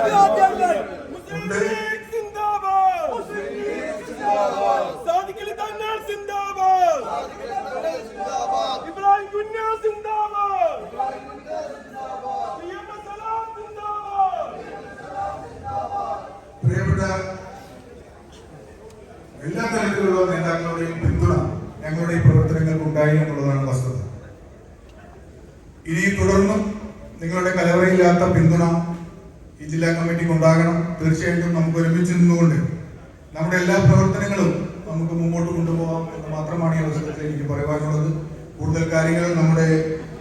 ഉണ്ട്. സാദിഖലി തങ്ങൾ സിന്ദാബാദ് ഇബ്രാഹിം കുഞ്ഞ സിന്ദാബാദ് പ്രിയപ്പെട്ട സലാം സിന്ദാബാദ് പ്രിയപ്പെട്ട എല്ലാ തരത്തിലുള്ള നേതാക്കളുടെയും പിന്തുണ ഞങ്ങളുടെ ഈ പ്രവർത്തനങ്ങൾക്ക് ഉണ്ടായി എന്നുള്ളതാണ് വസ്തുത. ഇനി തുടർന്നും നിങ്ങളുടെ കലവറയില്ലാത്ത പിന്തുണ ഈ ജില്ലാ കമ്മിറ്റിക്ക് ഉണ്ടാകണം തീർച്ചയായിട്ടും നമുക്ക് ഒരുമിച്ച് നിന്നുകൊണ്ട് നമ്മുടെ എല്ലാ പ്രവർത്തനങ്ങളും നമുക്ക് മുമ്പോട്ട് കൊണ്ടുപോകാം എന്ന് മാത്രമാണ് ഈ അവസരത്തിൽ എനിക്ക് പറയുവാനുള്ളത് കൂടുതൽ കാര്യങ്ങൾ നമ്മുടെ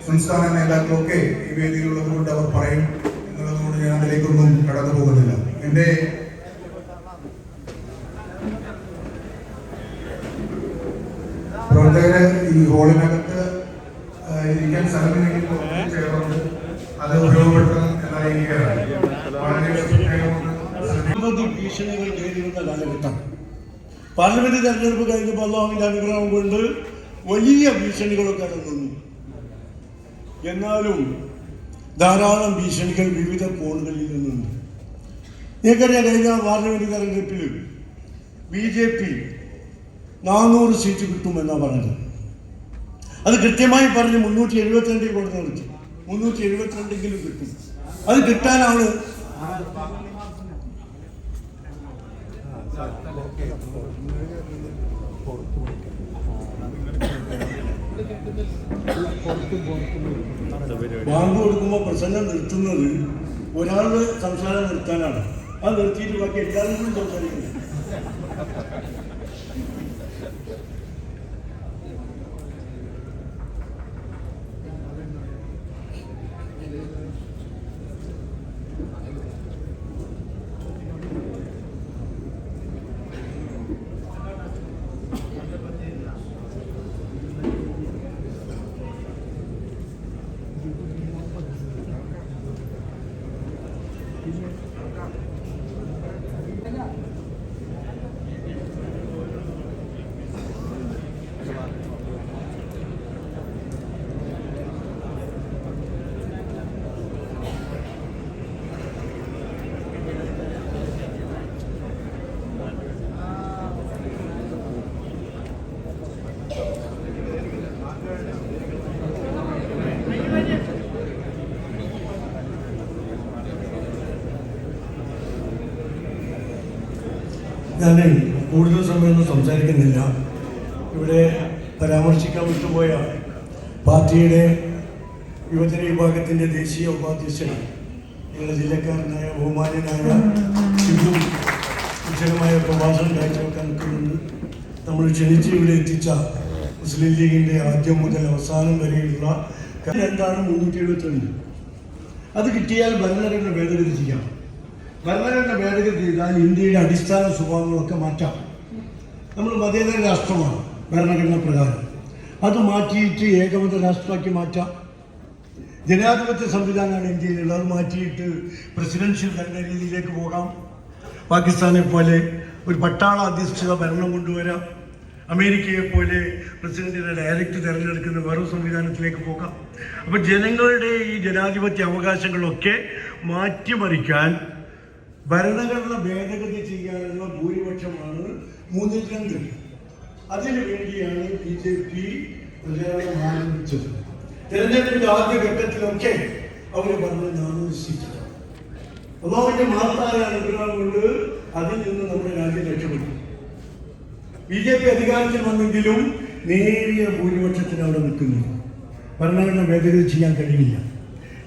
സംസ്ഥാന നേതാക്കളൊക്കെ ഈ വേദിയിലുള്ളതുകൊണ്ട് അവർ പറയും എന്നുള്ളതുകൊണ്ട് ഞാൻ അതിലേക്കൊന്നും കടന്നു പോകുന്നില്ല. എന്റെ പ്രവർത്തകരെ ഈ ഹോളിനകത്ത് ഭീഷണികൾ നേരിടുന്ന കാലഘട്ടം. പാർലമെന്റ് തെരഞ്ഞെടുപ്പ് കഴിഞ്ഞപ്പോൾ അള്ളാഹുവിന്റെ അനുഗ്രഹം കൊണ്ട് വലിയ ഭീഷണികളൊക്കെ നിന്നു എന്നാലും ധാരാളം ഭീഷണികൾ വിവിധ കോണുകളിൽ നിന്നുണ്ട്. നിങ്ങൾക്കറിയാം കഴിഞ്ഞ പാർലമെന്റ് തെരഞ്ഞെടുപ്പിൽ ബി ജെ പി നാനൂറ് സീറ്റ് കിട്ടുമെന്നാണ് പറഞ്ഞത്. അത് കൃത്യമായി പറഞ്ഞ് മുന്നൂറ്റി എഴുപത്തിരണ്ടിൽ കൊടുത്തു മുന്നൂറ്റി എഴുപത്തിരണ്ടെങ്കിലും കിട്ടും. അത് കിട്ടാനാണ് ബാങ്ക് കൊടുക്കുമ്പോൾ പ്രസംഗം നിർത്തുന്നത് ഒരാളുടെ സംസാരം നിർത്താനാണ്. അത് നിർത്തിയിട്ട് ബാക്കി എല്ലാവരും കൂടി സംസാരിക്കുന്നു. ഞാൻ കൂടുതൽ സമയമൊന്നും സംസാരിക്കുന്നില്ല. ഇവിടെ പരാമർശിക്കാൻ വിട്ടുപോയ പാർട്ടിയുടെ യുവജന വിഭാഗത്തിന്റെ ദേശീയ ഉപാധ്യക്ഷൻ ഞങ്ങളുടെ ജില്ലക്കാരനായ ബഹുമാന്യനായ ഷിബു വിശദമായ പ്രഭാഷണം കാഴ്ചവെക്കാൻ നിൽക്കുന്നുണ്ട്. നമ്മൾ ക്ഷണിച്ച് ഇവിടെ എത്തിച്ച മുസ്ലിം ലീഗിന്റെ ആദ്യം മുതൽ അവസാനം വരെയുള്ള എന്താണ്? മുന്നൂറ്റി എഴുപത്തി അത് കിട്ടിയാൽ ഭരണഘടന ഭേദഗതി ചെയ്യാം. ഭരണഘടന ഭേദഗതി ചെയ്താൽ ഇന്ത്യയുടെ അടിസ്ഥാന സ്വഭാവങ്ങളൊക്കെ മാറ്റാം. നമ്മൾ മതേതര രാഷ്ട്രമാണ് ഭരണഘടന പ്രകാരം. അത് മാറ്റിയിട്ട് ഏകമത രാഷ്ട്രമാക്കി മാറ്റാം. ജനാധിപത്യ സംവിധാനമാണ് ഇന്ത്യയിലുള്ളത്. അത് മാറ്റിയിട്ട് പ്രസിഡൻഷ്യൽ ഭരണ രീതിയിലേക്ക് പോകാം. പാകിസ്ഥാനെ പോലെ ഒരു പട്ടാള അധിഷ്ഠിത ഭരണം കൊണ്ടുവരാം. അമേരിക്കയെ പോലെ പ്രസിഡന്റിനെ ഡയറക്റ്റ് തിരഞ്ഞെടുക്കുന്ന വേറെ സംവിധാനത്തിലേക്ക് പോകാം. അപ്പം ജനങ്ങളുടെ ഈ ജനാധിപത്യ അവകാശങ്ങളൊക്കെ മാറ്റിമറിക്കാൻ ഭരണഘടന ഭേദഗതി ചെയ്യാനുള്ള ഭൂരിപക്ഷമാണ് മൂന്നിൽ രണ്ട്. അതിനു വേണ്ടിയാണ് ബി ജെ പി പ്രചാരണം ആരംഭിച്ചത്. തെരഞ്ഞെടുപ്പിന്റെ ആദ്യ ഘട്ടത്തിലൊക്കെ അവർ പറഞ്ഞു ഞാൻ സീറ്റ് അള്ളാഹുവിന്റെ മഹത്തായ അനുഗ്രഹം കൊണ്ട് അതിൽ നിന്ന് നമ്മുടെ രാജ്യം രക്ഷപ്പെട്ടു. ബി ജെ പി അധികാരത്തിൽ വന്നെങ്കിലും നേരിയ ഭൂരിപക്ഷത്തിന് അവിടെ നിൽക്കുന്നു. ഭരണഘടന ഭേദഗതി ചെയ്യാൻ കഴിയില്ല.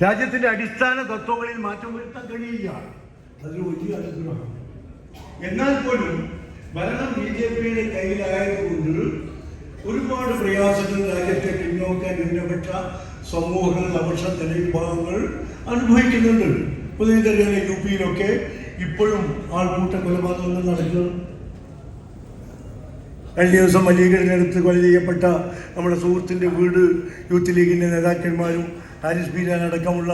രാജ്യത്തിന്റെ അടിസ്ഥാന തത്വങ്ങളിൽ മാറ്റം വരുത്താൻ കഴിയില്ല. അതൊരു വലിയ അനുഗ്രഹമാണ് എന്നാൽ പോലും ഭരണം ബി ജെ പിയുടെ കയ്യിലായതുകൊണ്ട് ഒരുപാട് പ്രയാസങ്ങൾ രാജ്യത്തെ പിന്നോക്ക ന്യൂനപക്ഷ സമൂഹങ്ങൾ അവശ വിഭാഗങ്ങൾ അനുഭവിക്കുന്നുണ്ട്. ഇപ്പോൾ നിങ്ങൾക്കറിയാം യു പിയിലൊക്കെ ഇപ്പോഴും ആൾക്കൂട്ട കൊലപാതകങ്ങൾ നടക്കുന്നു കഴിഞ്ഞ ദിവസം അലീഗഡിനടുത്ത് കൊല ചെയ്യപ്പെട്ട നമ്മുടെ സുഹൃത്തിന്റെ വീട് യൂത്ത് ലീഗിന്റെ നേതാക്കന്മാരും ഹാരിസ് ബീരാൻ അടക്കമുള്ള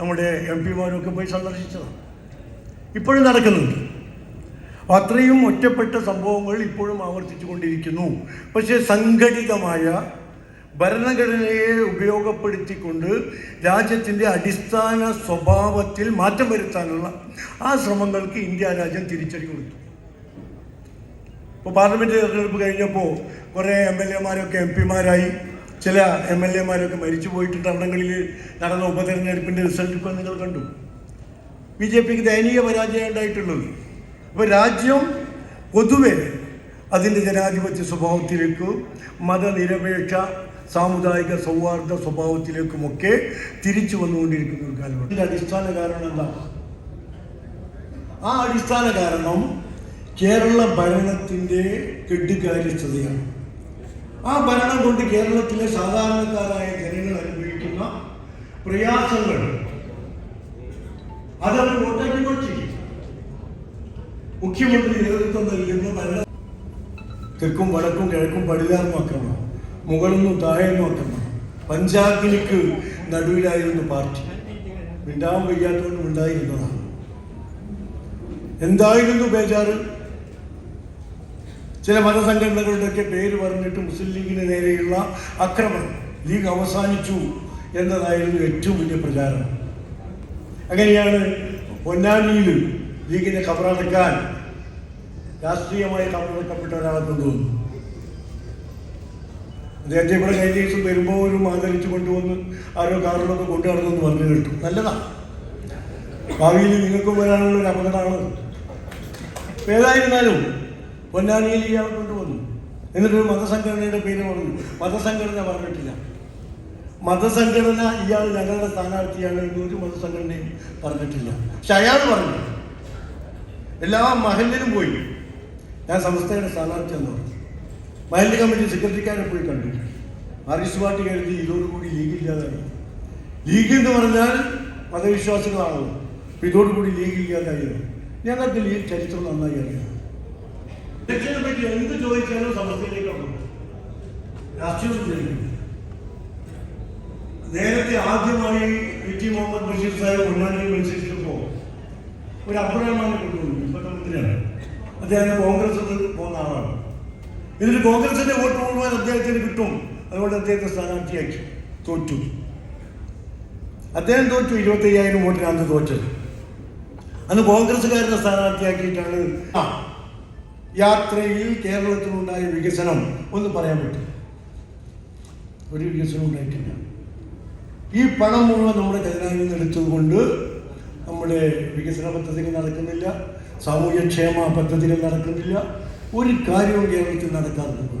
നമ്മുടെ എം പിമാരും ഒക്കെ പോയി സന്ദർശിച്ചതാണ്. ഇപ്പോഴും നടക്കുന്നുണ്ട്. അത്രയും ഒറ്റപ്പെട്ട സംഭവങ്ങൾ ഇപ്പോഴും ആവർത്തിച്ചു കൊണ്ടിരിക്കുന്നു പക്ഷേ സംഘടിതമായ ഭരണഘടനയെ ഉപയോഗപ്പെടുത്തിക്കൊണ്ട് രാജ്യത്തിന്റെ അടിസ്ഥാന സ്വഭാവത്തിൽ മാറ്റം വരുത്താനുള്ള ആ ശ്രമങ്ങൾക്ക് ഇന്ത്യ രാജ്യം തിരിച്ചടി കൊടുത്തു. ഇപ്പോൾ പാർലമെന്റ് തിരഞ്ഞെടുപ്പ് കഴിഞ്ഞപ്പോൾ കുറേ എം എൽ എമാരൊക്കെ എം പിമാരായി. ചില എം എൽ എമാരൊക്കെ മരിച്ചു പോയിട്ടുണ്ട് അവിടങ്ങളിൽ നടന്ന ഉപതെരഞ്ഞെടുപ്പിന്റെ റിസൾട്ട് ഇപ്പോൾ നിങ്ങൾ കണ്ടു. ബി ജെ പിക്ക് ദയനീയ പരാജയം ഉണ്ടായിട്ടുള്ളത്. അപ്പോൾ രാജ്യം പൊതുവെ അതിന്റെ ജനാധിപത്യ സ്വഭാവത്തിലേക്ക് മതനിരപേക്ഷ സാമുദായിക സൗഹാർദ്ദ സ്വഭാവത്തിലേക്കുമൊക്കെ തിരിച്ചു വന്നുകൊണ്ടിരിക്കുന്ന ഒരു കാലമാണ് ഇതിന്റെ അടിസ്ഥാന കാരണം എന്താ? ആ അടിസ്ഥാന കാരണം കേരള ഭരണത്തിന്റെ കെട്ടുകാര്യസ്ഥതയാണ് ആ ഭരണം കൊണ്ട് കേരളത്തിലെ സാധാരണക്കാരായ ജനങ്ങൾ അനുഭവിക്കുന്ന പ്രയാസങ്ങൾ അതവർ വോട്ടാക്കി ചെയ്യും. മുഖ്യമന്ത്രി നേതൃത്വം നൽകുന്ന ഭരണം തെക്കും വടക്കും കിഴക്കും പടിഞ്ഞാറും ആക്കണം മുകളൊന്നും താഴെന്നും ആക്രമണം. പഞ്ചാബിലേക്ക് നടുവിലായിരുന്നു പാർട്ടി. മിണ്ടാൻ വയ്യാത്തതുകൊണ്ട് ഉണ്ടായിരുന്നതാണ് എന്തായിരുന്നു ബേജാറ്? ചില മതസംഘടനകളുടെയൊക്കെ പേര് പറഞ്ഞിട്ട് മുസ്ലിം ലീഗിന് നേരെയുള്ള അക്രമം ലീഗ് അവസാനിച്ചു എന്നതായിരുന്നു ഏറ്റവും വലിയ പ്രചാരണം അങ്ങനെയാണ് പൊന്നാനിയിൽ ലീഗിനെ കബറടക്കാൻ രാഷ്ട്രീയമായി കബറടക്കപ്പെട്ട ഒരാളെ കൊണ്ടുവന്നു അദ്ദേഹത്തെ ഇവിടെ കഴിഞ്ഞ വരുമ്പോൾ ഒരു ആദരിച്ചു കൊണ്ടുവന്ന് ആരോ കാറിലൊക്കെ കൊണ്ടു പറഞ്ഞു കേട്ടു. നല്ലതാണ് ഭാവിയിൽ നിങ്ങൾക്ക് വരാനുള്ള ഒരു അപകടമാണ് ഏതായിരുന്നാലും പൊന്നാനിയിൽ ഇയാൾ കൊണ്ടുവന്നു. എന്നിട്ടൊരു മതസംഘടനയുടെ പേര് പറഞ്ഞു മതസംഘടന പറഞ്ഞിട്ടില്ല മതസംഘടന ഇയാൾ ഞങ്ങളുടെ സ്ഥാനാർത്ഥിയാണ് എന്ന് ഒരു മതസംഘടനയും പറഞ്ഞിട്ടില്ല. പക്ഷെ അയാൾ പറഞ്ഞു എല്ലാ മഹലിലും പോയി. ഞാൻ സംസ്ഥയുടെ സ്ഥാനാർത്ഥിയാന്ന് പറഞ്ഞു. മഹല്ല് കമ്മിറ്റി സെക്രട്ടറിക്കാരെ പോയി കണ്ടു. മാർക്സിസ്റ്റ് പാർട്ടി കരുതി ഇതോടുകൂടി ലീഗ് ഇല്ലാതായി. ലീഗ് എന്ന് പറഞ്ഞാൽ മതവിശ്വാസികളാണല്ലോ. അപ്പൊ ഇതോടുകൂടി ലീഗ് ഇല്ലാതായി. ഞങ്ങൾക്ക് ലീഗ് ചരിത്രം നന്നായി അറിയാം. പറ്റി എന്ത് ചോദിച്ചാലും സമസ്തയിലേക്ക് വന്നു. രാഷ്ട്രീയം ചോദിക്കുന്നു. നേരത്തെ ആദ്യമായി പി ടി മുഹമ്മദ് ബഷീർ സാഹിബ് പൊന്നാനിയിൽ മത്സരിച്ചപ്പോൾ ഒരു അബ്ദുറഹ്മാനെ കൊണ്ടുവന്നു ഇപ്പോഴത്തെ മന്ത്രിയാണ് അദ്ദേഹം കോൺഗ്രസ് പോകുന്ന ആളാണ്. എന്നിട്ട് കോൺഗ്രസിന്റെ വോട്ട് മുഴുവൻ അദ്ദേഹത്തിന് കിട്ടും. അതുകൊണ്ട് അദ്ദേഹത്തെ സ്ഥാനാർത്ഥിയാക്കി തോറ്റു. അദ്ദേഹം തോറ്റു. ഇരുപത്തി അയ്യായിരം വോട്ടിനാണ് തോറ്റത്. അന്ന് കോൺഗ്രസ്സുകാരനെ സ്ഥാനാർത്ഥിയാക്കിയിട്ടാണ് യാത്രയിൽ കേരളത്തിലുണ്ടായ വികസനം ഒന്ന് പറയാൻ പറ്റും. ഒരു വികസനം ഉണ്ടായിട്ടില്ല. ഈ പണം മുഴുവൻ നമ്മുടെ ഖജനാവിൽ നിന്ന് എടുത്തുകൊണ്ട് നമ്മുടെ വികസന പദ്ധതികൾ നടക്കുന്നില്ല സാമൂഹ്യക്ഷേമ പദ്ധതികൾ നടക്കുന്നില്ല ഒരു കാര്യവും കേരളത്തിൽ നടക്കാറുണ്ട്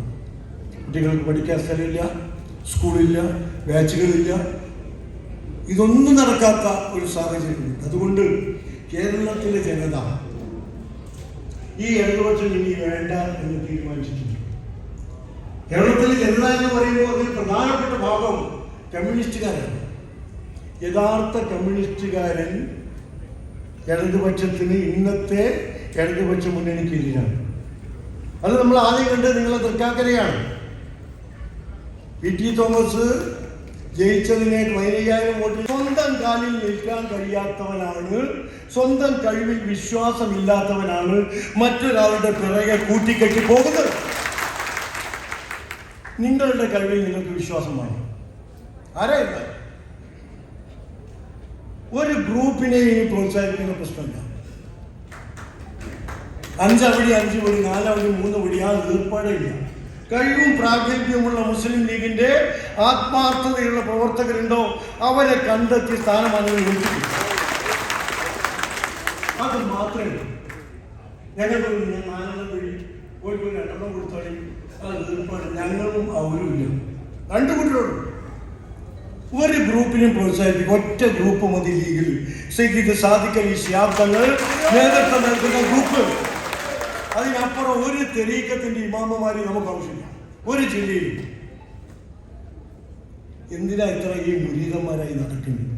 കുട്ടികൾക്ക് പഠിക്കാൻ സ്ഥലമില്ല സ്കൂളില്ല ബാച്ചുകളില്ല. ഇതൊന്നും നടക്കാത്ത ഒരു സാഹചര്യമുണ്ട്. അതുകൊണ്ട് കേരളത്തിലെ ജനത ഈ ഇടതുപക്ഷം ഇനി വേണ്ട എന്ന് തീരുമാനിച്ചിട്ടുണ്ട്. കേരളത്തിലെ ജനത എന്ന് പറയുമ്പോൾ അതിൽ പ്രധാനപ്പെട്ട ഭാഗം കമ്മ്യൂണിസ്റ്റുകാരാണ്. യഥാർത്ഥ കമ്മ്യൂണിസ്റ്റുകാരൻ ഇടതുപക്ഷത്തിന് ഇന്നത്തെ ഇടതുപക്ഷ മുന്നണിക്ക് എതിരാണ് അത് നമ്മൾ ആദ്യം കണ്ടത് നിങ്ങളെ തൃക്കാക്കരയാണ്. പി ടി തോമസ് ജയിച്ചതിനെ പതിനയ്യായിരം വോട്ട് സ്വന്തം കാലിൽ നിൽക്കാൻ കഴിയാത്തവനാണ് സ്വന്തം കഴിവിൽ വിശ്വാസമില്ലാത്തവനാണ് മറ്റൊരാളുടെ പിറകെ കൂട്ടിക്കെട്ടി പോകുന്നത്. നിങ്ങളുടെ കഴിവിൽ നിങ്ങൾക്ക് വിശ്വാസമാണ് ആരായിരുന്നു? ഒരു ഗ്രൂപ്പിനെ ഇനി പ്രോത്സാഹിപ്പിക്കുന്ന പ്രശ്നമില്ല. അഞ്ചവടി അഞ്ച് വടി നാലവടി മൂന്ന് വടി ആ ഏർപ്പാടില്ല കഴിവും പ്രാഗൽഭ്യമുള്ള മുസ്ലിം ലീഗിന്റെ ആത്മാർത്ഥതയുള്ള പ്രവർത്തകരുണ്ടോ? അവരെ കണ്ടെത്തി വിളിച്ചു അത് മാത്രമേ ഞങ്ങൾക്ക് ഞാൻ നാലെണ്ണം കോഴിക്കോട് രണ്ടെണ്ണം കൊടുത്തോളി അത് ഏർപ്പാട് ഞങ്ങളും അവരും ഇല്ല. രണ്ടു കുട്ടികളും ഒരു ഗ്രൂപ്പിനെയും പ്രോത്സാഹിപ്പിക്കും ഒറ്റ ഗ്രൂപ്പ് മതി ലീഗിൽ. സയ്യിദ് സാധിക്കൽ ഈ ശാബ്ദങ്ങൾ നേതൃത്വം നൽകുന്ന ഗ്രൂപ്പ്. അതിനപ്പുറം ഒരു തെരീക്കത്തിന്റെ ഇമാമമാരി നമുക്ക് ആവശ്യമില്ല. ഒരു ജില്ലയിൽ എന്തിനാ ഇത്ര ഈ മുരീതന്മാരായി നടക്കുന്നത്?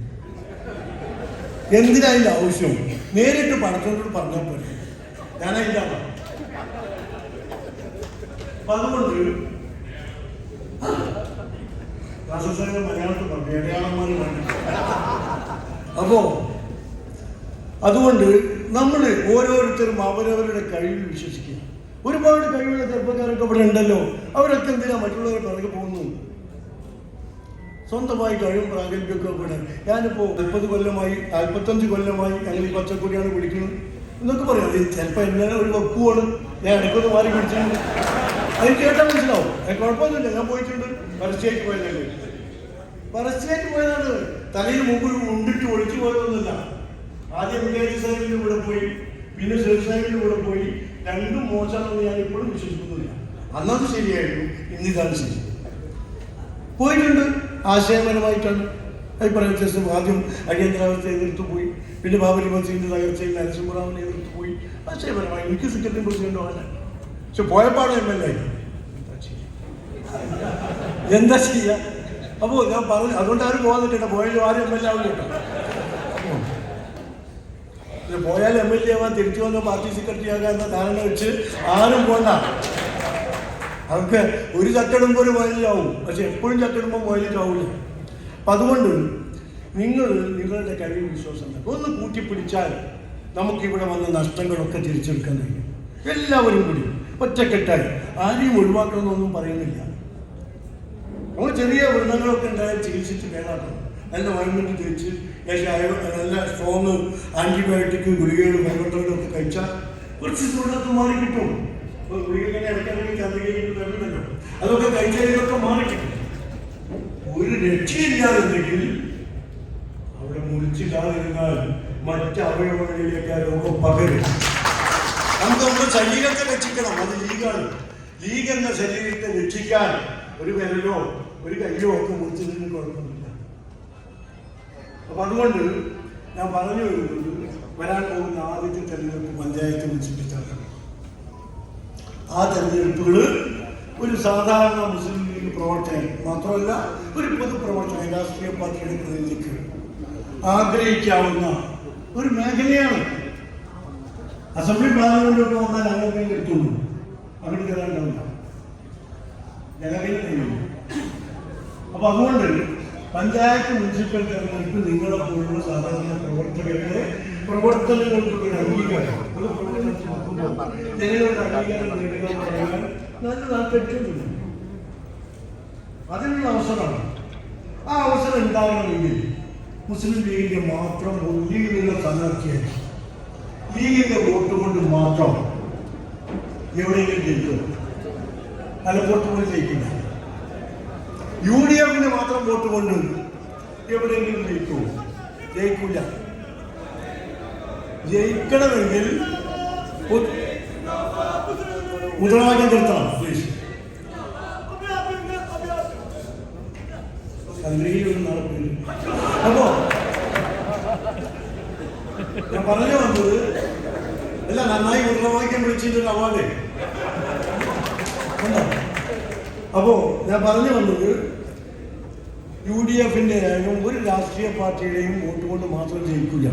എന്തിനാ ഇതിന്റെ ആവശ്യം? നേരിട്ട് പടത്തോട് പറഞ്ഞാൽ പോലെ. അപ്പൊ അതുകൊണ്ട് മലയാളത്തിൽ അപ്പോ അതുകൊണ്ട് നമ്മൾ ഓരോരുത്തരും അവരവരുടെ കഴിവിൽ വിശ്വസിക്കുക. ഒരുപാട് കഴിവുള്ള ചെറുപ്പക്കാരൊക്കെ ഇവിടെ ഉണ്ടല്ലോ. അവരൊക്കെ എന്തിനാ മറ്റുള്ളവരെ പിറകെ പോകുന്നു? സ്വന്തമായി കഴിവും പ്രാഗൽഭ്യമൊക്കെ ഇവിടെ. ഞാനിപ്പോൾ മുപ്പത് കൊല്ലമായി നാൽപ്പത്തഞ്ച് കൊല്ലമായി ഞങ്ങൾ ഈ പച്ചക്കുടിയാണ് പിടിക്കുന്നത് എന്നൊക്കെ പറയാം. അത് ചിലപ്പോൾ ഒരു വെക്കുവാണ്. ഞാൻ ഇടയ്ക്കൊന്ന് മാറി പിടിച്ചിട്ടുണ്ട് അത് കേട്ടാൽ മനസ്സിലാവും. കുഴപ്പമൊന്നുമില്ല. ഞാൻ പോയിട്ടുണ്ട്. പരസ്യമായിട്ട് പോയതല്ലേ? പരസ്യമായിട്ട് പോയതാണ്. തലയിൽ മുമ്പിൽ ഉണ്ടിട്ട് ഒഴിച്ചു പോയതൊന്നുമില്ല. ആദ്യം വില്ലേജ് സാഹിബിന്റെ കൂടെ പോയി പിന്നെ ഷെഫ് സാഹിബിന്റെ കൂടെ പോയി. രണ്ടും മോശമാണെന്ന് ഞാൻ ഇപ്പോഴും വിശ്വസിക്കുന്നില്ല. അന്നത് ശരിയായിരുന്നു ഇന്നിതാണ് ശരി. പോയിട്ടുണ്ട് ആശയപരമായിട്ടാണ്. അഭിപ്രായ വ്യത്യാസം ആദ്യം അടിയന്തരാവസ്ഥ എതിർത്ത് പോയി പിന്നെ ബാബരി മസീദിന്റെ തകർച്ചയിൽ നരസിംഹറാവിനെ എതിർത്ത് പോയി. ആശയപരമായി എനിക്ക് സെക്രട്ടറി പ്രസിഡന്റ് ആവാൻ പക്ഷെ പോയപ്പാട് എം എൽ എ എന്താ ചെയ്യുക അപ്പോ ഞാൻ പറഞ്ഞു അതുകൊണ്ട് ആരും പോകാൻ പറ്റില്ല പോയാലും ആരും എം എൽ എ ആവില്ല പോയാൽ എം എൽ എ ആവാൻ തിരിച്ചു വന്ന പാർട്ടി സെക്രട്ടറി ആകാൻ എന്ന ധാരണ വെച്ച് ആരും പോണ്ട. അവർക്ക് ഒരു ചട്ടിടുമ്പോൾ ഒരു മൊയിലാവും പക്ഷെ എപ്പോഴും ചട്ടിടുമ്പോൾ മൊയിലാവില്ല അപ്പം അതുകൊണ്ട് നിങ്ങൾ നിങ്ങളുടെ കഴിവ് വിശ്വാസം. ഒന്ന് കൂട്ടിപ്പിടിച്ചാൽ നമുക്കിവിടെ വന്ന നഷ്ടങ്ങളൊക്കെ തിരിച്ചെടുക്കാൻ കഴിയും. എല്ലാവരും കൂടി ഒറ്റക്കെട്ടായി. ആരെയും ഒഴിവാക്കണമെന്നൊന്നും പറയുന്നില്ല. നമ്മൾ ചെറിയ വ്രണങ്ങളൊക്കെ ഉണ്ടായാൽ ചികിത്സിച്ച് ഭേദമാക്കണം നല്ല ഓയിൻമെന്റ് തേച്ച് നല്ല സ്ട്രോങ് ആന്റിബയോട്ടിക് ഗുളികകളും ഭയങ്കരങ്ങളും ഒക്കെ കഴിച്ചാൽ കുറച്ച് സുഖത്ത് മാറി കിട്ടും. ഇപ്പോൾ ഗുളിക ഇങ്ങനെ ഇടയ്ക്കിടയ്ക്ക് ചന്ദ്രികയിൽ വരുന്നല്ലോ അതൊക്കെ കഴിച്ചാൽ ഇതൊക്കെ മാറി കിട്ടും. ഒരു രക്ഷയില്ലാതെങ്കിൽ അവിടെ മുറിച്ചില്ലാതിരുന്നാൽ മറ്റ് അവയവങ്ങളിലേക്ക് ആ രോഗം പകരും. നമുക്ക് നമ്മുടെ ശരീരത്തെ രക്ഷിക്കണം. അത് ലീഗാണ്. ലീഗ് എന്ന ശരീരത്തെ രക്ഷിക്കാൻ ഒരു വിരലോ ഒരു കയ്യോ ഒക്കെ മുറിച്ചതിന് കുഴപ്പമില്ല അപ്പൊ അതുകൊണ്ട് ഞാൻ പറഞ്ഞു വരുന്നത് വരാൻ പോകുന്ന ആദ്യത്തെ തെരഞ്ഞെടുപ്പ് പഞ്ചായത്ത് മുനിസിപ്പലിറ്റാണ് ആ തെരഞ്ഞെടുപ്പുകൾ ഒരു സാധാരണ മുസ്ലിം ലീഗ് പ്രവർത്തകൻ മാത്രമല്ല ഒരു പൊതുപ്രവർത്തകൻ രാഷ്ട്രീയ പാർട്ടിയുടെ പ്രതിനിധിക്ക് ആഗ്രഹിക്കാവുന്ന ഒരു മേഖലയാണ്. അസംബ്ലി പാർലമെന്റൊക്കെ വന്നാൽ അങ്ങനെ എടുത്തുള്ളൂ അങ്ങനെ കയറാണ്ടാവില്ല ഞങ്ങൾക്ക് അപ്പൊ അതുകൊണ്ട് പഞ്ചായത്ത് മുനിസിപ്പൽ തെരഞ്ഞെടുപ്പ് നിങ്ങളെ പോലുള്ള സാധാരണ പ്രവർത്തകരുടെ പ്രവർത്തനങ്ങൾക്ക് ഒരു അംഗീകാരം. നല്ല അതിനുള്ള അവസരമാണ്. ആ അവസരം ഉണ്ടാകണമെങ്കിൽ മുസ്ലിം ലീഗിന്റെ മാത്രം ലീഗിലുള്ള സ്ഥാനാർത്ഥിയായി ലീഗിന്റെ വോട്ട് കൊണ്ട് മാത്രം എവിടെയെങ്കിലും ജയിക്കും മലപ്പുറത്ത് കൊണ്ട് ജയിക്കില്ല. യു ഡി എഫിന് മാത്രം വോട്ട് കൊണ്ട് എവിടെയെങ്കിലും ജയിക്കുമോ ജയിക്കൂല. ജയിക്കണമെങ്കിൽ മുദ്രാവാക്യം നിർത്തണം അപ്പോ ഞാൻ പറഞ്ഞു വന്നത് അല്ല നന്നായി മുദ്രാവാക്യം വിളിച്ചിട്ടുണ്ട് അവാർഡ് ഉണ്ടോ അപ്പോ ഞാൻ പറഞ്ഞു വന്നത് യു ഡി എഫിന്റെ ആയാലും ഒരു രാഷ്ട്രീയ പാർട്ടിയുടെയും വോട്ട് കൊണ്ട് മാത്രം ജയിക്കില്ല